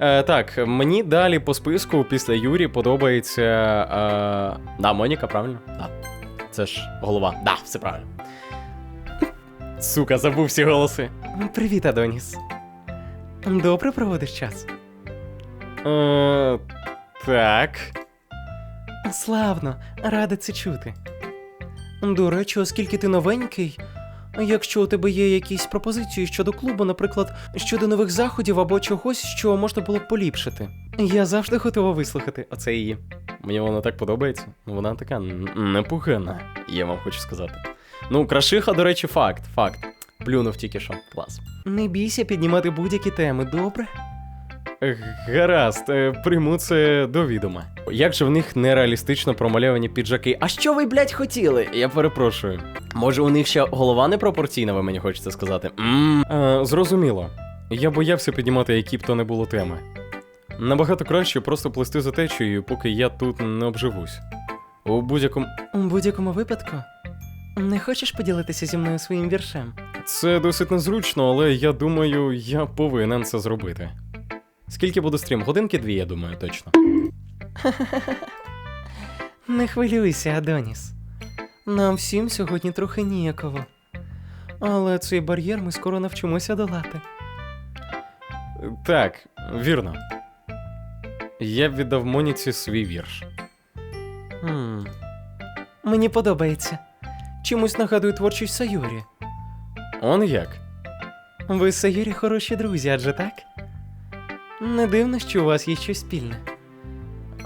Е, так, мені далі по списку після Юрі подобається. Е, да, Моніка, правильно? Да. Це ж голова. Да, все правильно. Сука, забув всі голоси. Привіт, Адоніс. Добре проводиш час? Е, так. Славно, рада це чути. До речі, оскільки ти новенький, якщо у тебе є якісь пропозиції щодо клубу, наприклад, щодо нових заходів або чогось, що можна було б поліпшити, я завжди готова вислухати. Оце її. Мені вона так подобається. Ну, Вона така непогана, я вам хочу сказати. Ну, крашиха, до речі, факт, факт. Плюнув тільки що. Клас. Не бійся піднімати будь-які теми, добре? Гаразд, е, прийму це до відома. Як же в них нереалістично промальовані піджаки? А що ви, блядь, хотіли? Я перепрошую. Може, у них ще голова непропорційна, ви мені хочете сказати? Ммм. Е, зрозуміло. Я боявся піднімати які б то не було теми. Набагато краще просто плести за течією, поки я тут не обживусь. У будь-якому. У будь-якому випадку. Не хочеш поділитися зі мною своїм віршем? Це досить незручно, але я думаю, я повинен це зробити. Скільки буде стрім? Годинки дві, я думаю, точно. Не хвилюйся, Адоніс. Нам всім сьогодні трохи ніяково. Але цей бар'єр ми скоро навчимося долати. Так, вірно. Я б віддав Моніці свій вірш. Хм. Мені подобається. Чимось нагадує творчість Сайорі. Он як? Ви з Сайорі хороші друзі, адже так? Не дивно, що у вас є щось спільне.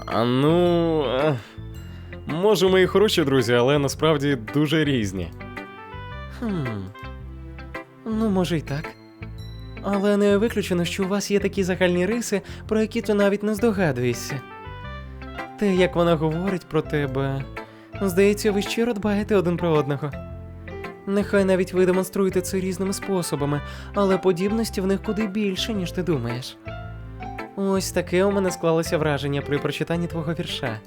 А ну. е, Може, ми і хороші друзі, але насправді дуже різні. Хм. Ну, може й так. Але не виключено, що у вас є такі загальні риси, про які ти навіть не здогадуєшся. Те, як вона говорить про тебе, здається, ви щиро дбаєте один про одного. Нехай навіть ви демонструєте це різними способами, але подібності в них куди більше, ніж ти думаєш. Ось таке у мене склалося враження при прочитанні твого вірша.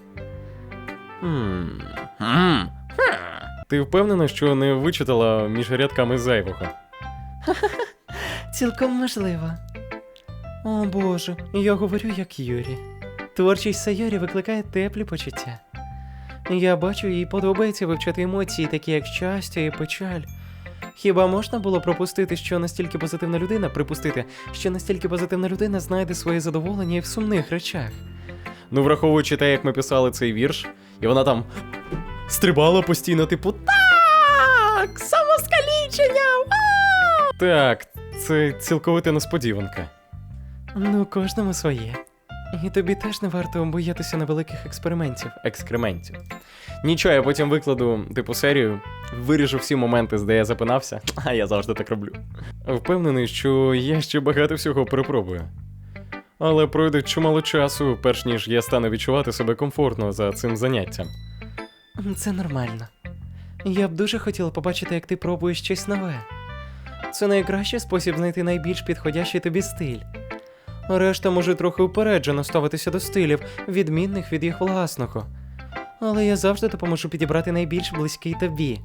Ти впевнена, що не вичитала між рядками зайвого? Цілком можливо. О Боже, я говорю як Юрі. Творчість Сайорі викликає теплі почуття. Я бачу, їй подобається вивчати емоції, такі як щастя і печаль. Хіба можна було пропустити, що настільки позитивна людина, припустити, що настільки позитивна людина знайде своє задоволення і в сумних речах? Ну, враховуючи те, як ми писали цей вірш, і вона там стрибала постійно, типу Так! Самоскалічення! Так, це цілковита несподіванка. Ну, кожному своє. І тобі теж не варто боятися невеликих експериментів. Екскрементів. Нічого, я потім викладу, типу, серію, виріжу всі моменти, де я запинався, а я завжди так роблю. Впевнений, що я ще багато всього перепробую. Але пройде чимало часу, перш ніж я стану відчувати себе комфортно за цим заняттям. Це нормально. Я б дуже хотіла побачити, як ти пробуєш щось нове. Це найкращий спосіб знайти найбільш підходящий тобі стиль. Решта може трохи упереджено ставитися до стилів, відмінних від їх власного. Але я завжди допоможу підібрати найбільш близький тобі.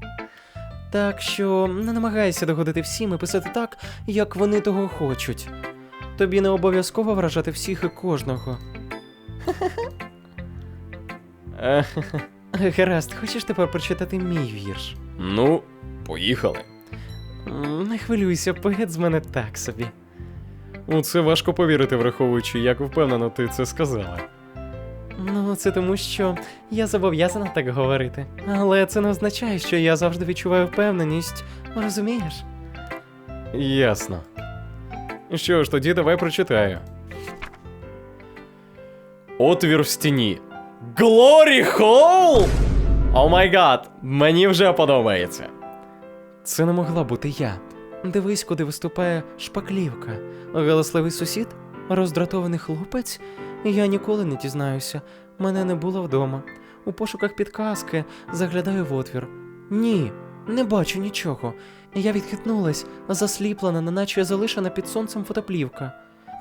Так що не намагайся догодити всім і писати так, як вони того хочуть. Тобі не обов'язково вражати всіх і кожного. Гаразд, хочеш тепер прочитати мій вірш? Ну, поїхали. Не хвилюйся, поет з мене так собі. У це важко повірити, враховуючи, як впевнено ти це сказала. Ну, це тому, що я зобов'язана так говорити. Але це не означає, що я завжди відчуваю впевненість, розумієш? Ясно. Що ж, тоді давай прочитаю. Отвір в стіні. Глорі Холл! О май гад, мені вже подобається. Це не могла бути я. Дивись, куди виступає шпаклівка. Галасливий сусід, роздратований хлопець. Я ніколи не дізнаюся. Мене не було вдома. У пошуках підказки заглядаю в отвір. Ні, не бачу нічого. Я відхитнулась, засліплена, неначе залишена під сонцем фотоплівка.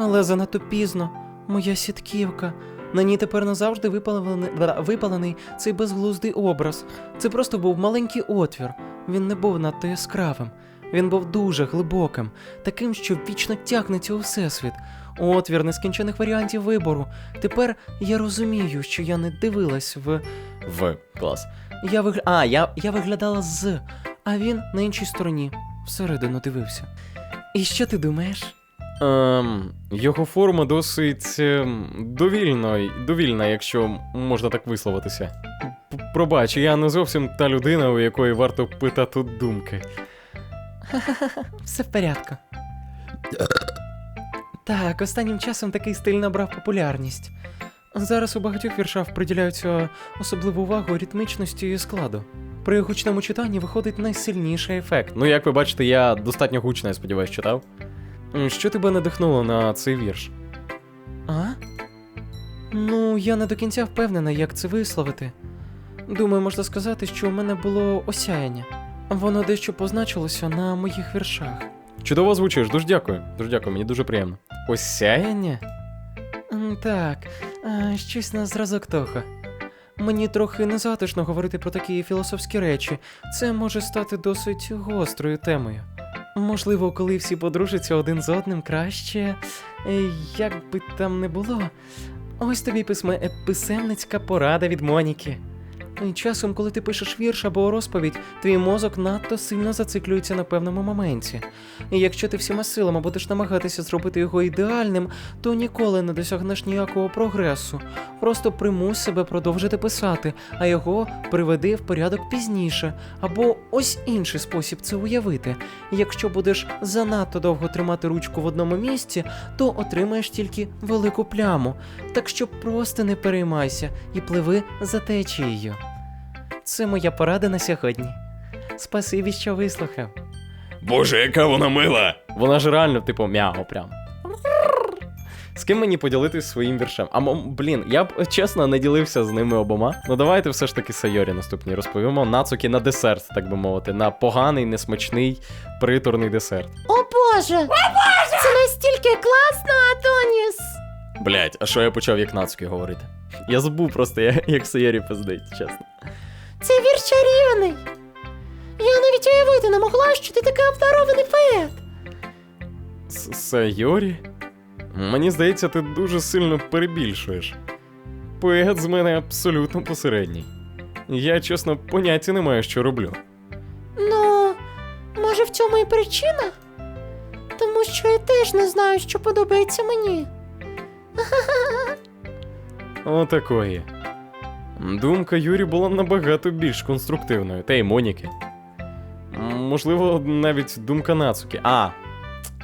Але занадто пізно, моя сітківка. На ній тепер назавжди випалений, випалений цей безглуздий образ. Це просто був маленький отвір. Він не був надто яскравим. Він був дуже глибоким, таким, що вічно тягнеться у всесвіт. Отвір нескінчених варіантів вибору. Тепер я розумію, що я не дивилась в. В клас. Я вигля... А, я, я виглядала з, а він на іншій стороні. Всередину дивився. І що ти думаєш? Ем, його форма досить ем, довільна, довільна, якщо можна так висловитися. Пробач, я не зовсім та людина, у якої варто питати думки. Все в порядку. Так, останнім часом такий стиль набрав популярність. Зараз у багатьох віршах приділяються особливу увагу ритмічності і складу. При гучному читанні виходить найсильніший ефект. Ну, як ви бачите, я достатньо гучно, я сподіваюсь, читав. Що тебе надихнуло на цей вірш? А? Ну, я не до кінця впевнена, як це висловити. Думаю, можна сказати, що у мене було осяяння. Воно дещо позначилося на моїх віршах. Чудово звучиш, дуже дякую. Дуже дякую, мені дуже приємно. Осяяння? Так, а, щось на зразок того. Мені трохи незатишно говорити про такі філософські речі. Це може стати досить гострою темою. Можливо, коли всі подружаться один з одним краще. е, Як би там не було. Ось тобі письме писемницька порада від Моніки. Часом, коли ти пишеш вірш або розповідь, твій мозок надто сильно зациклюється на певному моменті. І якщо ти всіма силами будеш намагатися зробити його ідеальним, то ніколи не досягнеш ніякого прогресу. Просто примусь себе продовжити писати, а його приведи в порядок пізніше, або ось інший спосіб це уявити. Якщо будеш занадто довго тримати ручку в одному місці, то отримаєш тільки велику пляму. Так що просто не переймайся і пливи за течією. Це моя порада на сьогодні. Спасибі, що вислухав. Боже, яка вона мила! Вона ж реально, типу, мяу прям. З ким мені поділитись своїм віршем? А блін, я б чесно не ділився з ними обома. Ну давайте все ж таки Сайорі наступній розповімо. Нацуки на десерт, так би мовити, на поганий, несмачний, приторний десерт. О Боже! О Боже! Це настільки класно, Атоніс! Блять, а що я почав як Нацуки говорити? Я забув просто, я- як Сайорі пиздить, чесно. Чарівний! Я навіть уявити не могла, що ти такий обдарований поет! Сайорі? Мені здається, ти дуже сильно перебільшуєш. Поет з мене абсолютно посередній. Я, чесно, поняття не маю, що роблю. Ну, може в цьому і причина? Тому що я теж не знаю, що подобається мені. Отакої. Думка Юрі була набагато більш конструктивною, та й Моніки. Можливо, навіть думка Нацуки. А,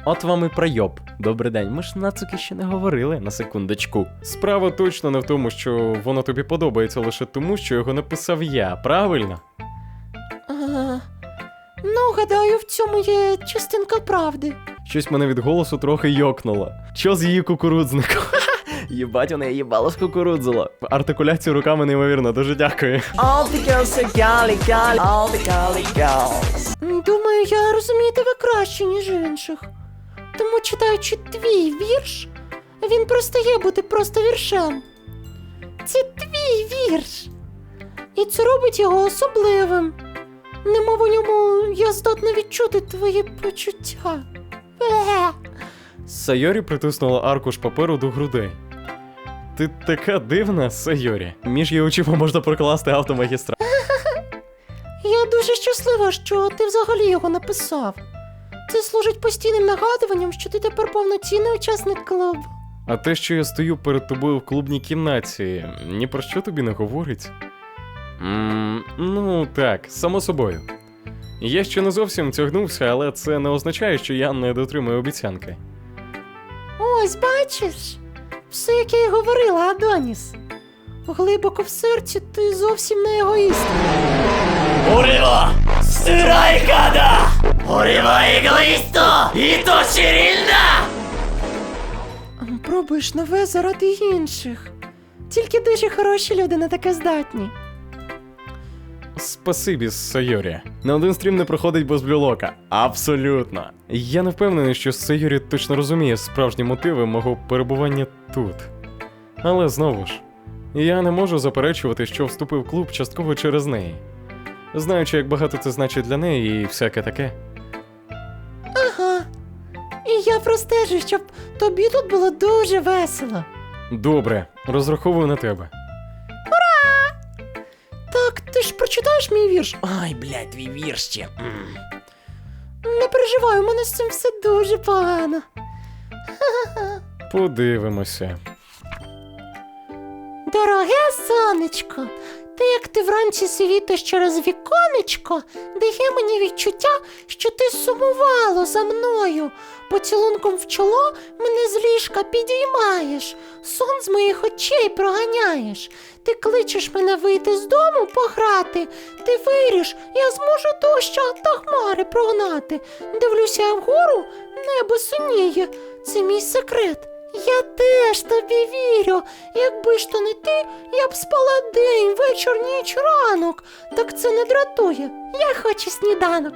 от вам і пройоб. Добрий день. Ми ж Нацуки ще не говорили на секундочку. Справа точно не в тому, що воно тобі подобається лише тому, що його написав я, правильно? А, ну, гадаю, в цьому є частинка правди. Щось мене від голосу трохи йокнуло. Що з її кукурудзником? Їбать, вона їбало з кукурудзила. Артикуляцію руками неймовірно, дуже дякую. All the girls are golly golly, all the golly girls. Думаю, я розумію тебе краще, ніж інших. Тому, читаючи твій вірш, він простає бути просто віршем. Це твій вірш. І це робить його особливим. Немов у ньому я здатна відчути твої почуття. Е. Сайорі притиснула аркуш паперу до грудей. Ти така дивна, Сайорі. Між її очима можна прокласти автомагістра. Я дуже щаслива, що ти взагалі його написав. Це служить постійним нагадуванням, що ти тепер повноцінний учасник клубу. А те, що я стою перед тобою в клубній кімнаті, ні про що тобі не говорить? Ммм, ну так, само собою. Я ще не зовсім тягнувся, але це не означає, що я не дотримую обіцянки. Ось бачиш, все, яке я говорила, Адоніс. Глибоко в серці ти зовсім не егоїст. Уриво! Стирай гада! Уриво егоїсто! І то щирільна! Пробуєш нове заради інших. Тільки дуже хороші люди на таке здатні. Спасибі, Сайорі. На один стрім не проходить без блюлока. Абсолютно. Я не впевнений, що Сайорі точно розуміє справжні мотиви мого перебування тут. Але знову ж, я не можу заперечувати, що вступив в клуб частково через неї. Знаючи, як багато це значить для неї і всяке таке. Ага. І я Я простежу, щоб тобі тут було дуже весело. Добре, розраховую на тебе. Прочитаєш мій вірш? Ай, блядь, твій вірш ще. М. Не переживай, у мене з цим все дуже погано. Подивимося. Дороге сонечко, ти як ти вранці світиш через віконечко, дає мені відчуття, що ти сумувало за мною. Поцілунком в чоло мене з ліжка підіймаєш, сон з моїх очей проганяєш. Ти кличеш мене вийти з дому пограти. Ти виріш, я зможу доща та хмари прогнати. Дивлюся вгору, небо синіє. Це мій секрет. Я теж тобі вірю. Якби ж то не ти, я б спала день, вечір, ніч, ранок. Так це не дратує. Я хочу сніданок.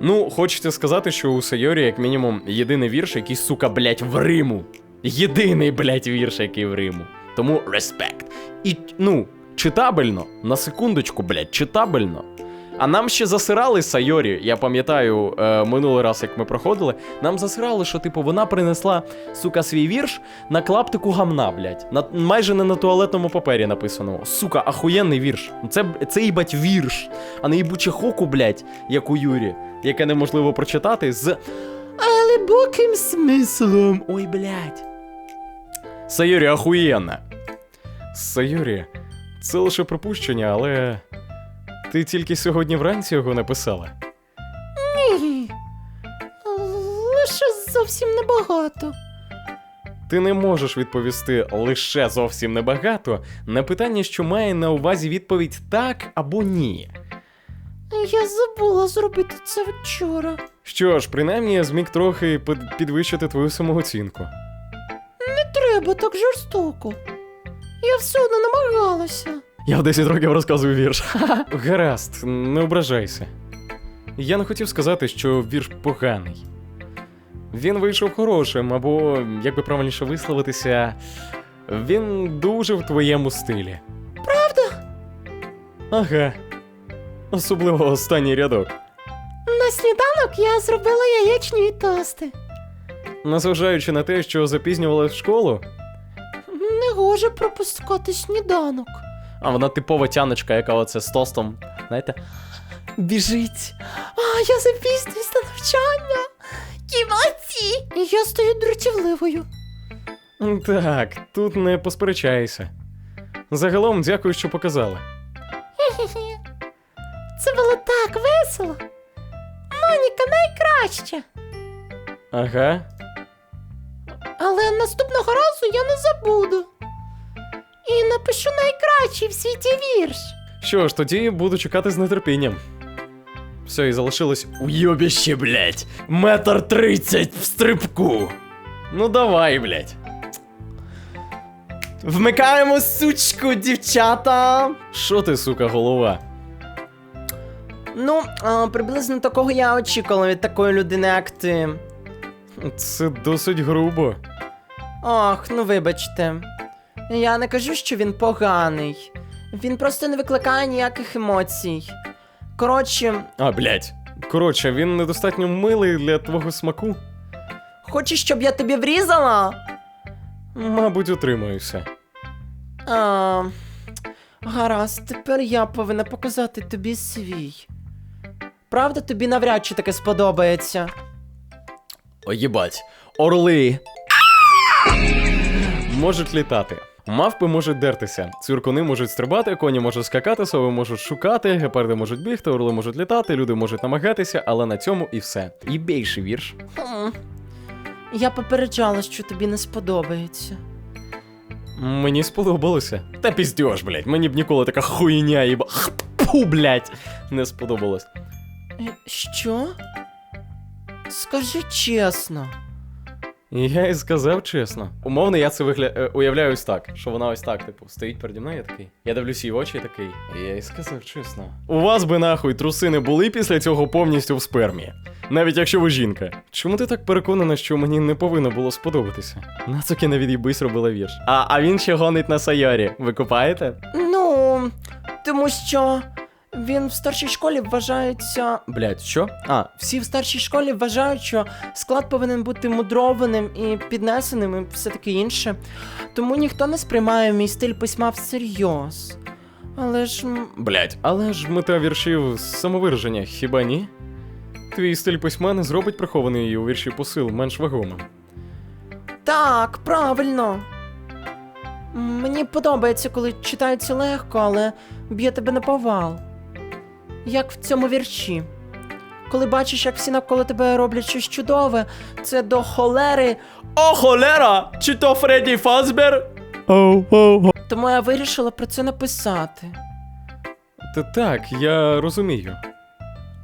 Ну, хочете сказати, що у Сайорі, як мінімум, єдиний вірш, який, сука, блять, в Риму. Єдиний, блять, вірш, який в Риму. Тому респект. І, ну, читабельно, на секундочку, блять, читабельно. А нам ще засирали Сайорі, я пам'ятаю, е, минулий раз, як ми проходили, нам засирали, що, типу, вона принесла, сука, свій вірш на клаптику гамна, блять. На, майже не на туалетному папері написано. Сука, ахуєнний вірш. Це, це їбать вірш, а не їбуче хоку, блять, як у Юрі, яке неможливо прочитати з глибоким смислом. Ой, блять. Сайорі ахуєнна. Сайорі, це лише припущення, але. Ти тільки сьогодні вранці його написала. Ні. Лише зовсім небагато. Ти не можеш відповісти лише зовсім небагато на питання, що має на увазі відповідь так або ні. Я забула зробити це вчора. Що ж, принаймні я зміг трохи під- підвищити твою самооцінку. Не треба так жорстоко. Я все одно намагалася. Я в 10 років розказую вірш. Гаразд, не ображайся. Я не хотів сказати, що вірш поганий. Він вийшов хорошим, або, як би правильніше висловитися, він дуже в твоєму стилі. Правда? Ага. Особливо останній рядок. На сніданок я зробила яєчні тости. Незважаючи на те, що запізнювалась в школу, Не гоже пропускати сніданок. А вона типова тяночка, яка оце з тостом, знаєте, біжить. А, я запізнююсь на навчання. Кімоці! І я стаю дратівливою. Так, тут не посперечайся. Загалом дякую, що показали. Це було так весело. Моніка найкраща. Ага. Але наступного разу я не забуду. І напишу найкращий в світі вірш. Що ж, тоді буду чекати з нетерпінням. Все, і залишилось Уйобіще, блядь. Метр тридцять в стрибку. Ну давай, блядь. Вмикаємо сучку, дівчата. Що ти, сука, голова? Ну, а, приблизно такого я очікувала від такої людини, як ти. Це досить грубо. Ох, ну вибачте. Я не кажу, що він поганий. Він просто не викликає ніяких емоцій. Коротше, А, блядь. Коротше, він недостатньо милий для твого смаку. хочеш, щоб я тобі врізала? Мабуть, утримаюся. А, гаразд, тепер я повинна показати тобі свій. Правда, тобі навряд чи таке сподобається. О, їбать. Орли. Можуть літати. Мавпи можуть дертися, цвіркуни можуть стрибати, коні можуть скакати, сови можуть шукати, гепарди можуть бігти, орли можуть літати, люди можуть намагатися, але на цьому і все. І більший вірш. Я попереджала, що тобі не сподобається. Мені сподобалося. Та піздьош, блядь, мені б ніколи така хуйня їба. Пу, блядь, не сподобалось. Е, Що? Скажи чесно. Я і сказав чесно. Умовно, я це вигля... е, уявляю ось так, що вона ось так, типу, стоїть переді мною, я такий. Я дивлюсь її в очі такий. І я і сказав чесно. У вас би нахуй труси не були після цього повністю в спермі. Навіть якщо ви жінка. Чому ти так переконана, що мені не повинно було сподобатися? Нацуки на від'їбись робила вірш. А, а він ще гонить на Сайорі. Ви купаєте? Ну, тому що Він в старшій школі вважається. Блять, що? А, всі в старшій школі вважають, що склад повинен бути мудрованим і піднесеним, і все таке інше. Тому ніхто не сприймає мій стиль письма всерйоз. Але ж. Блять, але ж мета віршів самовираження, хіба ні? Твій стиль письма не зробить прихований у вірші посил менш вагомим. Так, правильно. Мені подобається, коли читається легко, але б'є тебе на повал. Як в цьому вірші. Коли бачиш, як всі навколо тебе роблять щось чудове, це до холери. О, холера! Чи то Фредді Фазбер? Тому я вирішила про це написати. Та так, я розумію.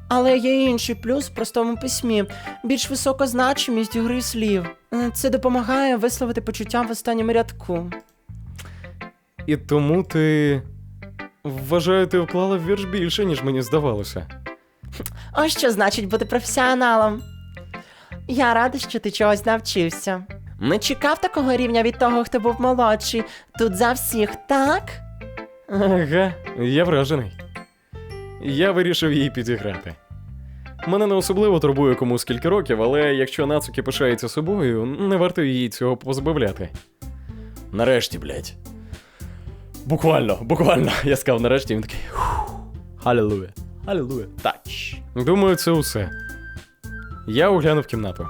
Але є інший плюс в простому письмі більш висока значимість гри слів. Е, Це допомагає висловити почуття в останньому рядку. І тому ти. Вважаю, ти вклала в вірш більше, ніж мені здавалося. Ось що значить бути професіоналом. Я рада, що ти чогось навчився. Не чекав такого рівня від того, хто був молодший. Тут за всіх, так? Ага, я вражений. Я вирішив їй підіграти. Мене не особливо турбує кому скільки років, але якщо Нацуки пишається собою, не варто їй цього позбавляти. Нарешті, блядь. Буквально, буквально. Я сказав нарешті, він такий. Халілуя. Халілуя. Тач. Думаю, це усе. Я оглянув кімнату.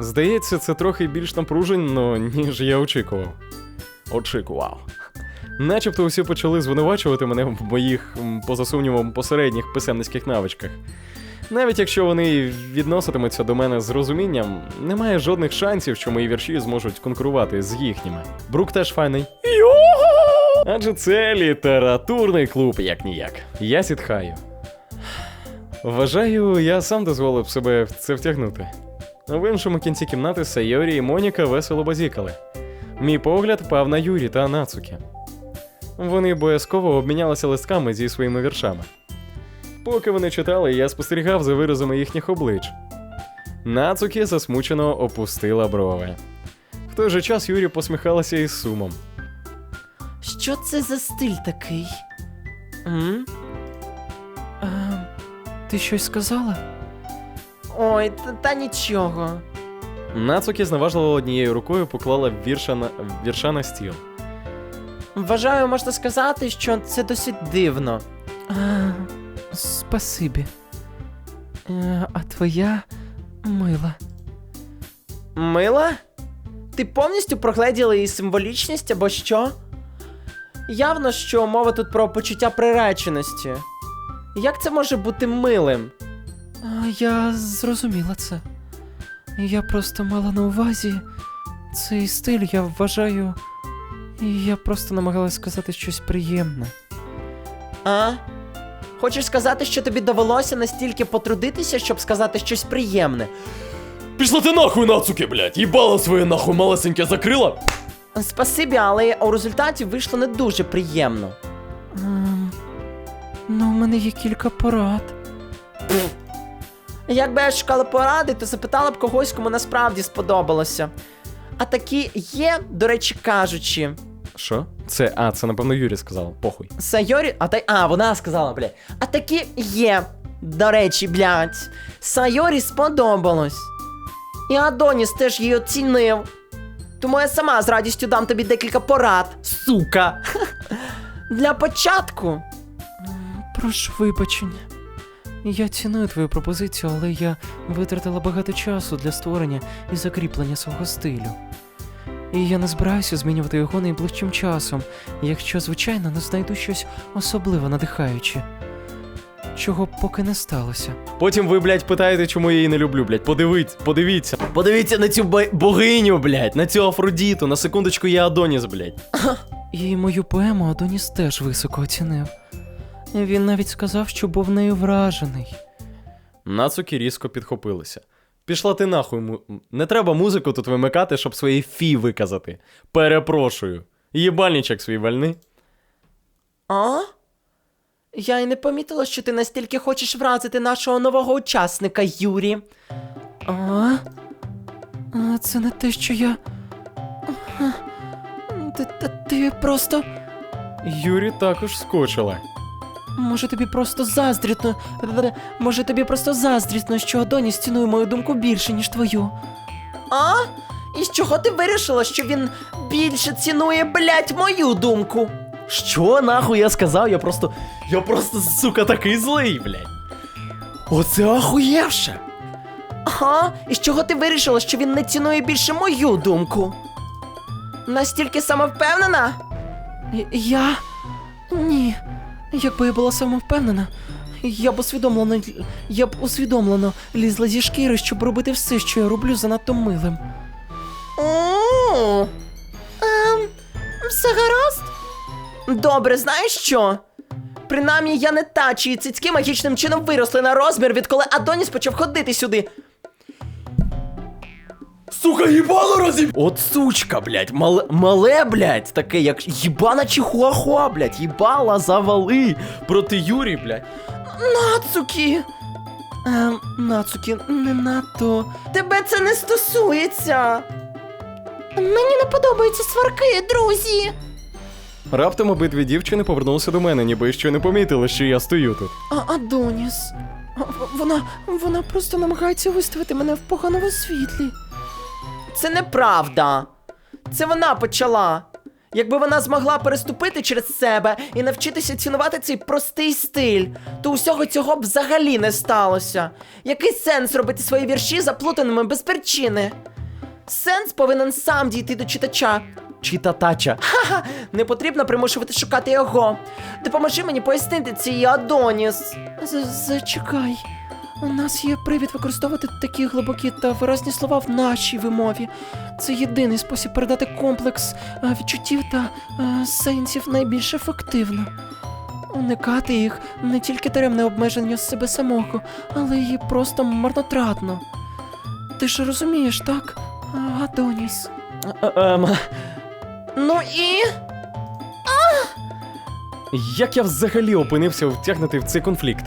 Здається, це трохи більш напружено, ніж я очікував. Очікував. Начебто усі почали звинувачувати мене в моїх, поза сумнівом, посередніх писемницьких навичках. Навіть якщо вони відноситимуться до мене з розумінням, немає жодних шансів, що мої вірші зможуть конкурувати з їхніми. Брук теж файний. Адже це літературний клуб, як ніяк. Я сідхаю. Вважаю, я сам дозволив себе в це втягнути. В іншому кінці кімнати Сайорі і Моніка весело базікали. Мій погляд впав на Юрі та Нацуки. Вони боязково обмінялися листками зі своїми віршами. Поки вони читали, я спостерігав за виразами їхніх облич. Нацуки засмучено опустила брови. В той же час Юрі посміхалася із сумом. Що це за стиль такий? М? А, ти щось сказала? Ой, та, та нічого. Нацуки зневажливо однією рукою поклала вірша на, вірша на стіл. Вважаю, можна сказати, що це досить дивно. А, спасибі. Е, а твоя мила. Мила? Ти повністю прогледіла її символічність або що? Явно, що мова тут про почуття приреченості. Як це може бути милим? Я зрозуміла це. Я просто мала на увазі цей стиль, я вважаю. І я просто намагалась сказати щось приємне. А? Хочеш сказати, що тобі довелося настільки потрудитися, щоб сказати щось приємне? Пішла ти нахуй, нацуки, блядь. Їбало своє нахуй малесеньке закрила. Спасибі, але у результаті вийшло не дуже приємно. Ем, ну, у мене є кілька порад. Якби я шукала поради, то запитала б когось, кому насправді сподобалося. А такі є, до речі кажучи. Що? Це. А, це напевно Юрі сказав. Похуй. Сайорі. А, та... а вона сказала, блядь. А такі є. До речі, блядь. Сайорі сподобалось. І Адоніс теж її оцінив. Тому я сама з радістю дам тобі декілька порад, сука. Для початку. Прошу вибачення. Я ціную твою пропозицію, але я витратила багато часу для створення і закріплення свого стилю. І я не збираюся змінювати його найближчим часом, якщо, звичайно, не знайду щось особливо надихаюче. Чого поки не сталося. Потім ви, блядь, питаєте, чому я її не люблю, блядь. Подивіться, подивіться. Подивіться на цю бо- богиню, блядь, на цю Афродіту. На секундочку я Адоніс, блядь. І мою поему Адоніс теж високо оцінив. Він навіть сказав, що був нею вражений. Нацуки різко підхопилися. Пішла ти нахуй. му- Не треба музику тут вимикати, щоб свої фі виказати. Перепрошую. Єбальничок свій вальни. А? Я й не помітила, що ти настільки хочеш вразити нашого нового учасника, Юрі. А? а це не те, що я. А, Ти, ти, ти просто. Юрі також скочила. Може тобі просто заздрітно. Може тобі просто заздрітно, що Адоніс цінує мою думку більше, ніж твою. А? І з чого ти вирішила, що він більше цінує, блять, мою думку? Що нахуй я сказав? Я просто. Я просто, сука, такий злий, блядь. Оце ахуєвше. Ага, і з чого ти вирішила, що він не цінує більше мою думку? Настільки самовпевнена? Я. Ні. Якби я була самовпевнена, я б усвідомлено. Я б усвідомлено лізла зі шкіри, щоб робити все, що я роблю занадто милим. О, ем, все гаразд? Добре, знаєш що? Принаймні я не та, чиї цицьки магічним чином виросли на розмір, відколи Адоніс почав ходити сюди. Сука, їбало розіб... От сучка, блядь, мале, мале, блядь, таке, як їбана чихуахуа, блядь, їбала завали проти Юрі, блядь. Нацукі. Ем, Нацукі, не надто. Тебе це не стосується. Мені не подобаються сварки, друзі. Раптом обидві дівчини повернулися до мене, ніби що не помітили, що я стою тут. А Адоніс. Вона. вона просто намагається виставити мене в поганому світлі. Це неправда. Це вона почала. Якби вона змогла переступити через себе і навчитися цінувати цей простий стиль, то усього цього б взагалі не сталося. Який сенс робити свої вірші заплутаними без причини? Сенс повинен сам дійти до читача. Читатача. Ха-ха, не потрібно примушувати шукати його. Допоможи мені пояснити цей Адоніс. Зачекай. У нас є привід використовувати такі глибокі та виразні слова в нашій вимові. Це єдиний спосіб передати комплекс е, відчуттів та е, сенсів найбільш ефективно. Уникати їх не тільки даремне обмеження з себе самого, але й просто марнотратно. Ти ж розумієш, так, Е, Адоніс? Ем, Ну і. Як я взагалі опинився втягнутий в цей конфлікт?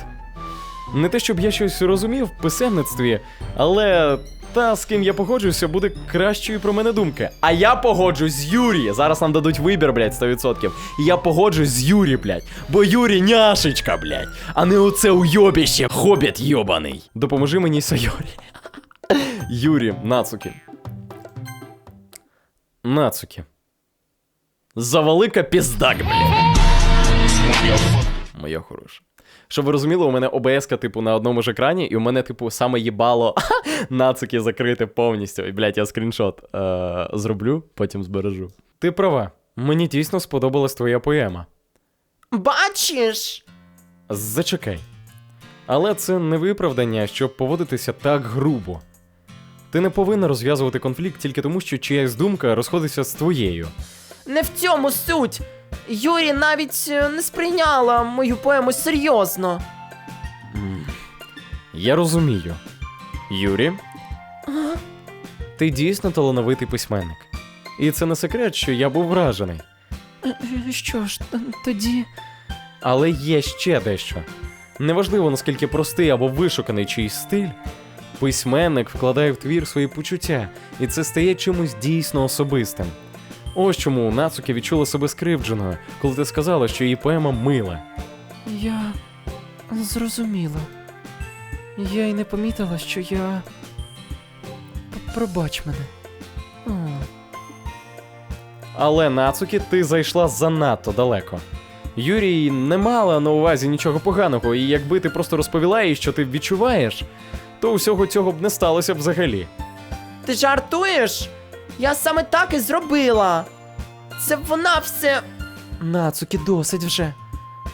Не те, щоб я щось розумів в писемництві, але та, з ким я погоджуюся, буде кращою про мене думки. а я погоджусь з Юрі. Зараз нам дадуть вибір, блядь, 100%. І я погоджусь з Юрі, блядь. Бо Юрі няшечка, блядь. А не оце уйобіще, хобіт йобаний. Допоможи мені Сайорі. Юрі, Нацукі. Нацукі. Завалика піздак, блядь. Моя хороша. Щоб ви розуміли, у мене ОБС-ка, типу, на одному ж екрані, і у мене, типу, саме їбало нацуки закрите повністю. І, блядь, я скріншот е- зроблю, потім збережу. Ти права. Мені дійсно сподобалась твоя поема. Бачиш? Зачекай. Але це не виправдання, щоб поводитися так грубо. Ти не повинна розв'язувати конфлікт тільки тому, що чиясь думка розходиться з твоєю. Не в цьому суть. Юрі навіть е, не сприйняла мою поему серйозно. Я розумію. Юрі, ти дійсно талановитий письменник. І це не секрет, що я був вражений. Що ж, тоді. Але є ще дещо. Неважливо, наскільки простий або вишуканий чийсь стиль, письменник вкладає в твір свої почуття, і це стає чимось дійсно особистим. Ось чому Нацуки відчула себе скривдженою, коли ти сказала, що її поема мила. Я зрозуміла. Я й не помітила, що я. П- Пробач мене. О, Але Нацуки ти зайшла занадто далеко. Юрій не мала на увазі нічого поганого, і якби ти просто розповіла їй, що ти відчуваєш, то усього цього б не сталося взагалі. Ти жартуєш? Я саме так і зробила. Це вона все. Нацуки, досить вже.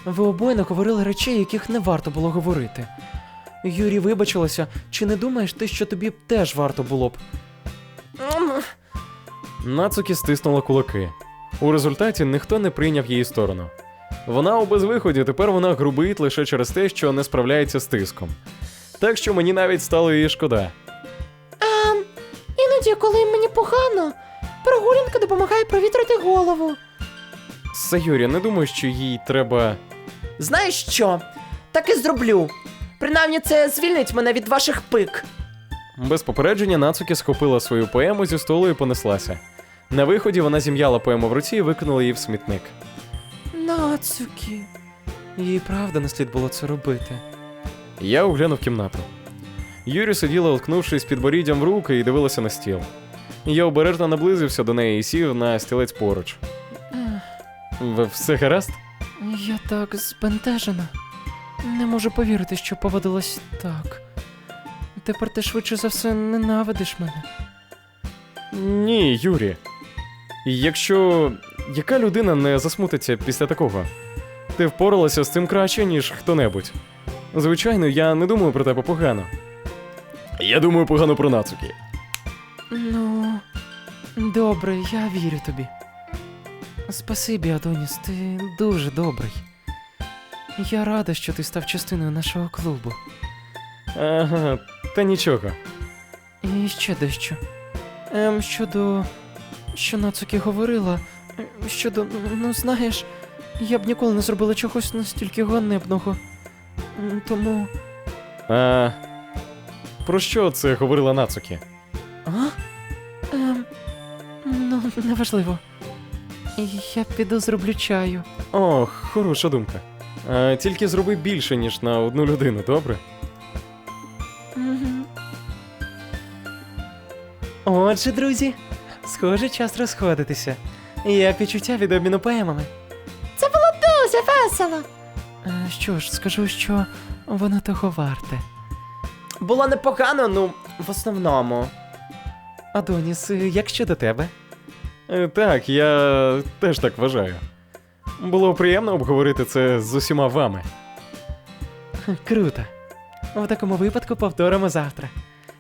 Ви обоє наговорили речей, яких не варто було говорити. Юрі вибачилася, чи не думаєш ти, що тобі теж варто було б? Нацуки стиснула кулаки. У результаті ніхто не прийняв її сторону. Вона у безвиході, тепер вона грубить лише через те, що не справляється з тиском. Так що мені навіть стало її шкода. Ем, коли мені погано, прогулянка допомагає провітрити голову. Сайорі, не думаю, що їй треба. Знаєш що? Так і зроблю. Принаймні це звільнить мене від ваших пик. Без попередження Нацуки схопила свою поему зі столу і понеслася. На виході вона зім'яла поему в руці і викинула її в смітник. Нацуки. Їй правда не слід було це робити. Я оглянув кімнату. Юрі сиділа, уткнувшись підборіддям в руки і дивилася на стіл. Я обережно наблизився до неї і сів на стілець поруч. В- Все гаразд? Я так збентежена. Не можу повірити, що поводилась так. Тепер ти швидше за все ненавидиш мене. Ні, Юрі. Якщо яка людина не засмутиться після такого? Ти впоралася з цим краще, ніж хто-небудь. Звичайно, я не думаю про тебе погано. Я думаю погано про Нацуки. Ну, добре, я вірю тобі. Спасибі, Адоніс, ти дуже добрий. Я рада, що ти став частиною нашого клубу. Ага, та нічого. І ще дещо. Ем, щодо. Що Нацуки говорила. Щодо. Ну, знаєш, я б ніколи не зробила чогось настільки ганебного. М, Тому. А, про що це говорила Нацуки? А? Ем, ну, неважливо. Я піду зроблю чаю. О, хороша думка. А, тільки зроби більше, ніж на одну людину, добре? Мгм. Отже, друзі, схоже, час розходитися. Як відчуття від обміну поемами. Дуже весело. Е, Що ж, скажу, що воно того варте. Було непогано, ну, в основному. Адоніс, як щодо тебе? Е, Так, я теж так вважаю. Було приємно обговорити це з усіма вами. Круто. В такому випадку повторимо завтра.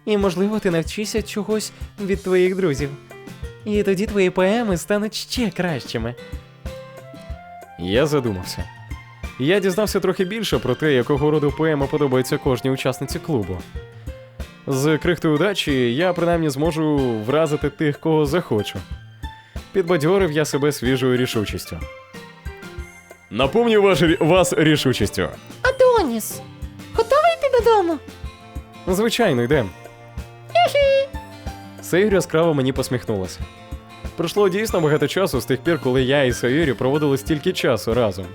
І, можливо, ти навчишся чогось від твоїх друзів. І тоді твої поеми стануть ще кращими. Я задумався. Я дізнався трохи більше про те, якого роду поема подобається кожній учасниці клубу. З крихтою удачі я принаймні зможу вразити тих, кого захочу. Підбадьорив я себе свіжою рішучістю. Наповню ваш, вас рішучістю. Адоніс, готовий йти додому? Звичайно, йдем. Сейрі яскраво мені посміхнулася. Пройшло дійсно багато часу з тих пір, коли я і Сайорі проводили стільки часу разом.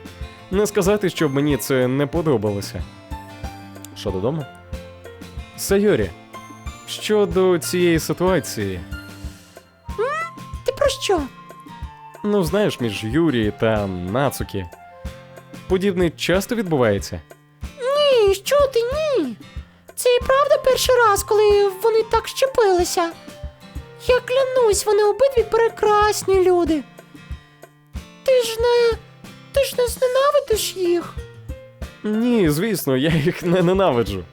Не сказати, щоб мені це не подобалося. Що додому? Сайорі, щодо цієї ситуації, Ти про що? ну знаєш, між Юрі та Нацуки. Подібне часто відбувається. Ні, що ти ні? Це і правда перший раз, коли вони так щепилися. Я клянусь, вони обидві прекрасні люди. Ти ж не. Ти ж не зненавидиш їх. Ні, звісно, я їх не ненавиджу.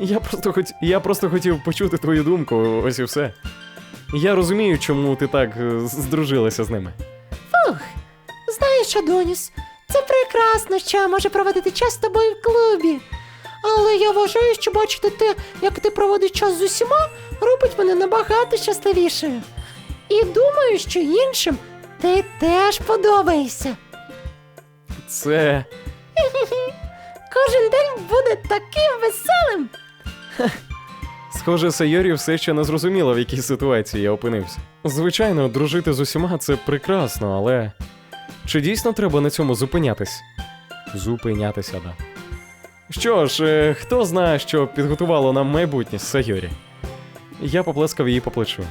Я просто хот... я просто хотів почути твою думку, ось і все. Я розумію, чому ти так е, здружилася з ними. Фух. Знаєш, Адоніс, це прекрасно, що я можу проводити час з тобою в клубі. Але я вважаю, що бачити те, як ти проводиш час з усіма, робить мене набагато щасливішою. І думаю, що іншим ти теж подобаєшся. Це. Кожен день буде таким веселим. Схоже, Сайорі все ще не зрозуміла, в якій ситуації я опинився. Звичайно, дружити з усіма це прекрасно, але. Чи дійсно треба на цьому зупинятись? Зупинятися, да. Що ж, е, хто знає, що підготувало нам майбутнє з Сайорі? Я поплескав її по плечу.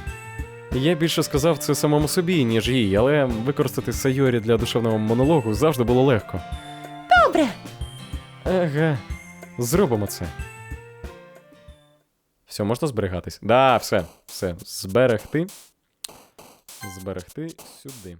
Я більше сказав це самому собі, ніж їй, але використати Сайорі для душевного монологу завжди було легко. Добре. Ага, зробимо це. Все, можна зберігатись? Да, все, все. Зберегти. Зберегти сюди.